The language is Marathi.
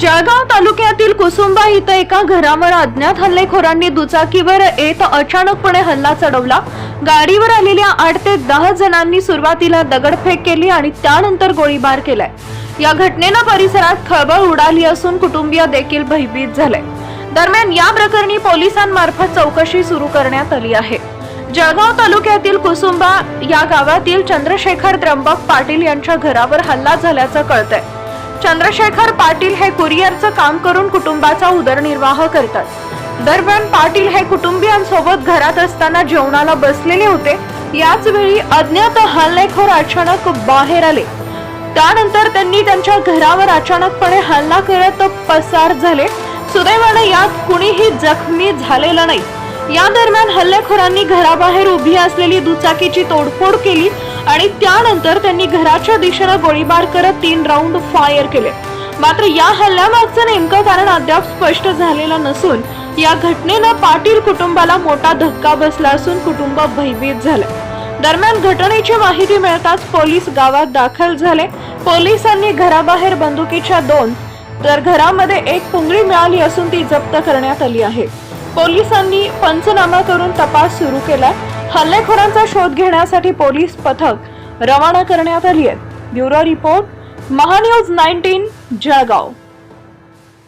जळगाव तालुक्यातील कुसुंबा इथं एका घरावर अज्ञात हल्लेखोरांनी दुचाकीवर येत अचानकपणे हल्ला चढवला. गाडीवर आलेल्या आठ ते दहा जणांनी सुरुवातीला दगडफेक केली आणि त्यानंतर गोळीबार केलाय. या घटनेनं परिसरात खळबळ उडाली असून कुटुंबीय देखील भयभीत झाले दरम्यान या प्रकरणी पोलिसांमार्फत चौकशी सुरू करण्यात आली आहे. जळगाव तालुक्यातील कुसुंबा या गावातील चंद्रशेखर त्र्यंबक पाटील यांच्या घरावर हल्ला झाल्याचं कळतंय. चंद्रशेखर पाटील हे कुरिअरचं काम करून कुटुंबाचा उदरनिर्वाह करतात. दरम्यान पाटील हे कुटुंबियांसोबत घरात असताना जेवणाला बसलेले होते. याच वेळी अज्ञात हल्लेखोर अचानक बाहेर आले. त्यानंतर त्यांनी त्यांच्या घरावर अचानकपणे हल्ला करत पसार झाले. सुदैवाने यात कुणीही जखमी झालेलं नाही. या दरम्यान हल्लेखोरांनी घराबाहेर उभी असलेली दुचाकीची तोडफोड केली. आणि त्यानंतर त्यांनी घराच्या दिशेनं गोळीबार करत तीन राऊंड फायर केले. मात्र या हल्ल्यामागचं नेमकं कारण अद्याप स्पष्ट झालेलं नसून या घटनेनं पाटील कुटुंबाला मोठा धक्का बसला असून कुटुंब भयभीत झालं. दरम्यान घटनेची माहिती मिळताच पोलीस गावात दाखल झाले. पोलिसांनी घराबाहेर बंदुकीच्या दोन तर घरामध्ये एक पुंगळी मिळाली असून ती जप्त करण्यात आली आहे. पोलिसांनी पंचनामा करून तपास सुरू केलाय. हल्लेखोरांचा शोध घेण्यासाठी पोलीस पथक रवाना करण्यात आली आहे. Bureau report Mahanews nineteen Jalgaon.